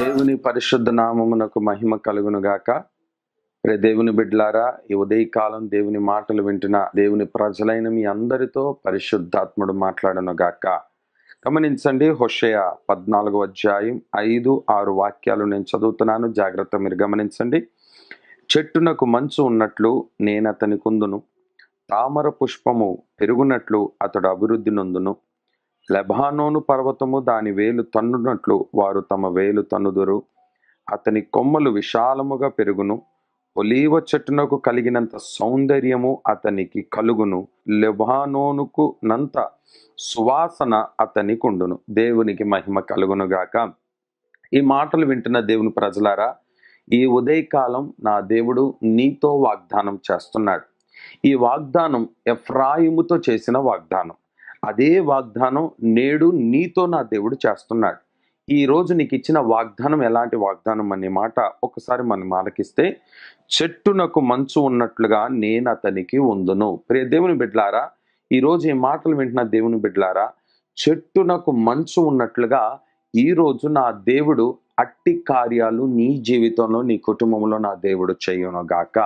దేవుని పరిశుద్ధ నామమునకు మహిమ కలుగును గాక. రే దేవుని బిడ్లారా ఈ ఉదయకాలం దేవుని మాటలు వింటున్న దేవుని ప్రజలైన మీ అందరితో పరిశుద్ధాత్ముడు మాట్లాడను గాక. గమనించండి హుషయ పద్నాలుగో అధ్యాయం ఐదు ఆరు వాక్యాలు నేను చదువుతున్నాను. జాగ్రత్త మీరు గమనించండి. చెట్టునకు మంచు ఉన్నట్లు నేను అతని కుందును తామర పుష్పము పెరుగునట్లు అతడు అభివృద్ధి నొందును. లెబానోను పర్వతము దాని వేలు తన్నునట్లు వారు తమ వేలు తన్నుదురు. అతని కొమ్మలు విశాలముగా పెరుగును. ఒలీవ చెట్టునకు కలిగినంత సౌందర్యము అతనికి కలుగును. లెబానోనుకు నంత సువాసన అతనికి ఉండును దేవునికి మహిమ కలుగును గాక. ఈ మాటలు వింటున్న దేవుని ప్రజలారా ఈ ఉదయకాలం నా దేవుడు నీతో వాగ్దానం చేస్తున్నాడు. ఈ వాగ్దానం ఎఫ్రాయిముతో చేసిన వాగ్దానం. అదే వాగ్దానం నేడు నీతో నా దేవుడు చేస్తున్నాడు. ఈ రోజు నీకు ఇచ్చిన వాగ్దానం ఎలాంటి వాగ్దానం అనే మాట ఒకసారి మనం ఆలకిస్తే చెట్టునకు మంచు ఉన్నట్లుగా నేను అతనికి ఉందును. ప్రియ దేవుని బిడ్లారా ఈరోజు ఈ మాటలు వింటున్న దేవుని బిడ్లారా చెట్టునకు మంచు ఉన్నట్లుగా ఈ రోజు నా దేవుడు అట్టి కార్యాలు నీ జీవితంలో నీ కుటుంబంలో నా దేవుడు చేయను గాక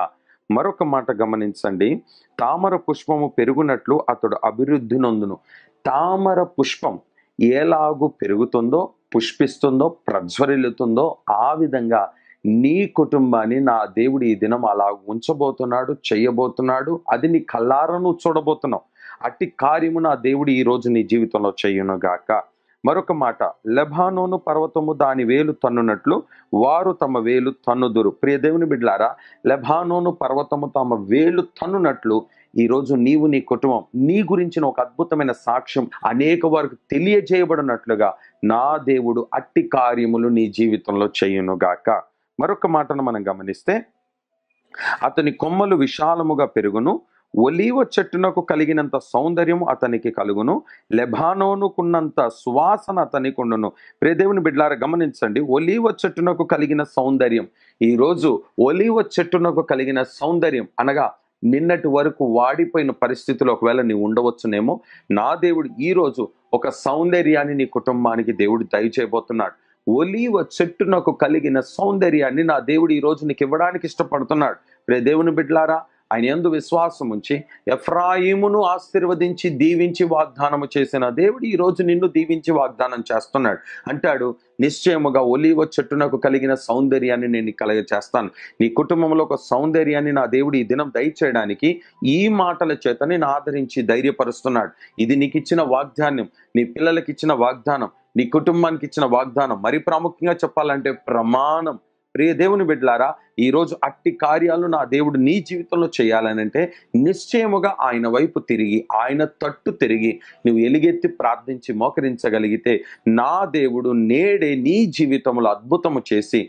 మరొక మాట గమనించండి. తామర పుష్పము పెరుగునట్లు అతడు అభివృద్ధి నొందును. తామర పుష్పం ఎలాగు పెరుగుతుందో పుష్పిస్తుందో ప్రజ్వరిల్లుతుందో ఆ విధంగా నీ కుటుంబాన్ని నా దేవుడు ఈ దినం అలా ఉంచబోతున్నాడు చేయబోతున్నాడు. అది నీ కల్లారను చూడబోతున్నావు. అట్టి కార్యము నా దేవుడు ఈ రోజు నీ జీవితంలో చెయ్యును గాక మరొక మాట లెబానోను పర్వతము దాని వేలు తన్నునట్లు వారు తమ వేలు తన్నుదురు. ప్రియ దేవుని బిడ్లారా లెబానోను పర్వతము తమ వేలు తన్నునట్లు ఈరోజు నీవు నీ కుటుంబం నీ గురించిన ఒక అద్భుతమైన సాక్ష్యం అనేక వారికి తెలియజేయబడినట్లుగా నా దేవుడు అట్టి కార్యములు నీ జీవితంలో చేయును గాక మరొక మాటను మనం గమనిస్తే అతని కొమ్మలు విశాలముగా పెరుగును ఒలీవ చెట్టునకు కలిగినంత సౌందర్యం అతనికి కలుగును. లెబానోనుకున్నంత సువాసన అతనికి ఉండును. ప్రియదేవుని బిడ్లారా గమనించండి. ఒలీవ చెట్టునకు కలిగిన సౌందర్యం. ఈరోజు ఒలీవ చెట్టునకు కలిగిన సౌందర్యం అనగా నిన్నటి వరకు వాడిపోయిన పరిస్థితిలో ఒకవేళ నీవు ఉండవచ్చునేమో నా దేవుడు ఈరోజు ఒక సౌందర్యాన్ని నీ కుటుంబానికి దేవుడు దయచేయబోతున్నాడు. ఒలీవ చెట్టునకు కలిగిన సౌందర్యాన్ని నా దేవుడు ఈ నీకు ఇవ్వడానికి ఇష్టపడుతున్నాడు. ప్రే దేవుని బిడ్లారా ఆయన ఎందు విశ్వాసం ఉంచి ఎఫ్రాయిమును ఆశీర్వదించి దీవించి వాగ్దానము చేసిన దేవుడు ఈ రోజు నిన్ను దీవించి వాగ్దానం చేస్తున్నాడు. అంటాడు నిశ్చయముగా ఒలివ చెట్టునకు కలిగిన సౌందర్యాన్ని నేను కలగ చేస్తాను నీ కుటుంబంలో ఒక సౌందర్యాన్ని నా దేవుడు ఈ దినం దయచేయడానికి ఈ మాటల చేత నేను ఆదరించి ధైర్యపరుస్తున్నాడు. ఇది నీకు ఇచ్చిన వాగ్దానం. నీ పిల్లలకి ఇచ్చిన వాగ్దానం. నీ కుటుంబానికి ఇచ్చిన వాగ్దానం. మరి ప్రాముఖ్యంగా చెప్పాలంటే ప్రమాణం. ప్రియ దేవుని బిడ్డలారా ఈ రోజు అట్టి కార్యాలు నా దేవుడు నీ జీవితంలో చేయాలని అంటే నిశ్చయముగా ఆయన వైపు తిరిగి ఆయన తట్టు తిరిగి నువ్వు ఎలుగెత్తి ప్రార్థించి మోకరించగలిగితే నా దేవుడు నేడే నీ జీవితంలో అద్భుతము చేసి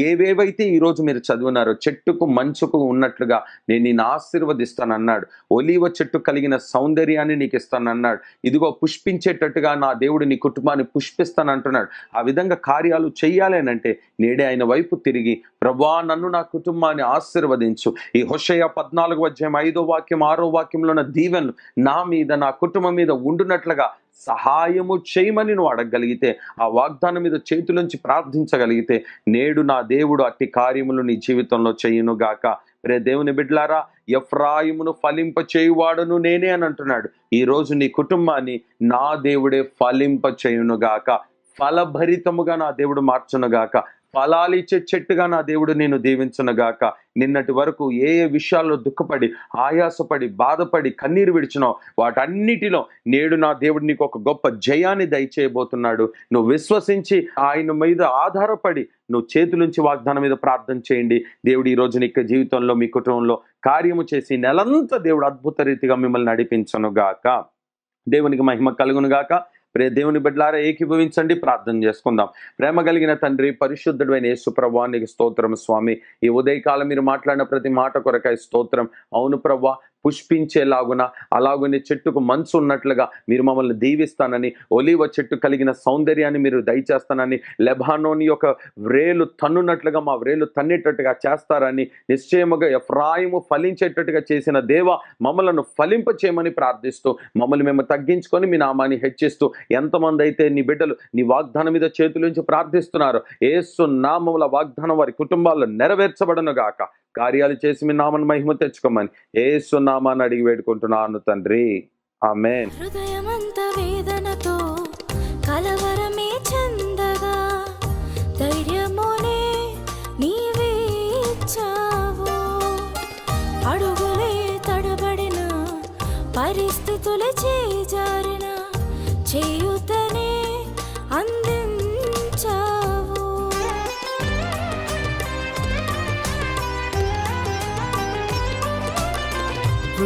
ఏవేవైతే ఈరోజు మీరు చదివినారో చెట్టుకు మంచుకు ఉన్నట్లుగా నేను నేను ఆశీర్వదిస్తానన్నాడు. ఒలీవ చెట్టు కలిగిన సౌందర్యాన్ని నీకు ఇస్తానన్నాడు. ఇదిగో పుష్పించేటట్టుగా నా దేవుడు నీ కుటుంబాన్ని పుష్పిస్తానంటున్నాడు. ఆ విధంగా కార్యాలు చేయాలి అంటే నేడే ఆయన వైపు తిరిగి ప్రభా నన్ను నా కుటుంబాన్ని ఆశీర్వదించు. ఈ హుషయ పద్నాలుగు అధ్యాయం ఐదో వాక్యం ఆరో వాక్యంలో ఉన్న దీవెనలు నా మీద నా కుటుంబం మీద ఉండునట్లుగా సహాయము చేయమని నువ్వు అడగగలిగితే ఆ వాగ్దానం మీద చేతులుంచి ప్రార్థించగలిగితే నేడు నా దేవుడు అట్టి కార్యములు నీ జీవితంలో చేయును గాక. రే దేవుని బిడ్లారా ఎఫ్రాయిమును ఫలింప చేయువాడును నేనే అని అంటున్నాడు. ఈ రోజు నీ కుటుంబాన్ని నా దేవుడే ఫలింప చేయును గాక. ఫలభరితముగా నా దేవుడు మార్చునుగాక ఫలాలు ఇచ్చే చెట్టుగా నా దేవుడు నేను దీవించునగాక నిన్నటి వరకు ఏ ఏ విషయాల్లో దుఃఖపడి ఆయాసపడి బాధపడి కన్నీరు విడిచినావు వాటన్నిటిలో నేడు నా దేవుడు నీకు ఒక గొప్ప జయాన్ని దయచేయబోతున్నాడు. నువ్వు విశ్వసించి ఆయన మీద ఆధారపడి నువ్వు చేతులుంచి వాగ్దానం మీద ప్రార్థన చేయండి. దేవుడు ఈ నీ జీవితంలో మీ కుటుంబంలో కార్యము చేసి నెలంతా దేవుడు అద్భుత రీతిగా మిమ్మల్ని నడిపించను గాక. దేవునికి మహిమ కలుగును గాక. ప్రే దేవుని బిడ్డలారా ఏకీభవించండి ప్రార్థన చేసుకుందాం. ప్రేమ కలిగిన తండ్రి పరిశుద్ధుడైన యేసుప్రభా యేసు ప్రభానికి స్తోత్రం స్వామి. ఈ ఉదయకాలం మీరు మాట్లాడిన ప్రతి మాట కొరకాయ స్తోత్రం. అవును ప్రభా పుష్పించేలాగున అలాగనే చెట్టుకు మంచు ఉన్నట్లుగా మీరు మమ్మల్ని దీవిస్తానని ఒలివ చెట్టు కలిగిన సౌందర్యాన్ని మీరు దయచేస్తానని లెబానోని యొక్క వ్రేలు తన్నున్నట్లుగా మా వ్రేలు తన్నేటట్టుగా చేస్తారని నిశ్చయముగా ఎఫ్రాయిము ఫలించేటట్టుగా చేసిన దేవ మమ్మలను ఫలింప చేయమని ప్రార్థిస్తూ మమ్మల్ని మేము తగ్గించుకొని మీ నామాన్ని హెచ్చిస్తూ ఎంతమంది అయితే నీ బిడ్డలు నీ వాగ్దానం మీద చేతులుంచి ప్రార్థిస్తున్నారు ఏసు నామముల వాగ్దానం వారి కుటుంబాల్లో నెరవేర్చబడను గాక కార్యాలు చేసి మీ నామను మహిమ తెచ్చుకోమని ఏసు నామాన్ని అడిగి వేడుకుంటున్నాను తండ్రి. ఆమెన్. హృదయమంత వేదనతో కలవరమే చందగా ధైర్యమునే నీవే ఇచ్చావు. అడుగులే తడబడిన పరిస్థితులే చేజారిన చేయుతనే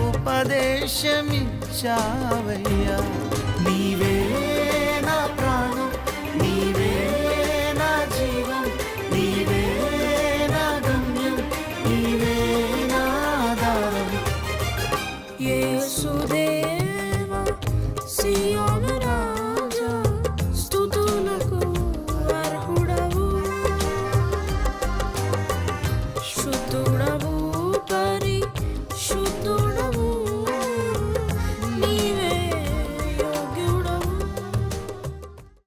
ఉపదేశమిచ్చావయ్యా నీవే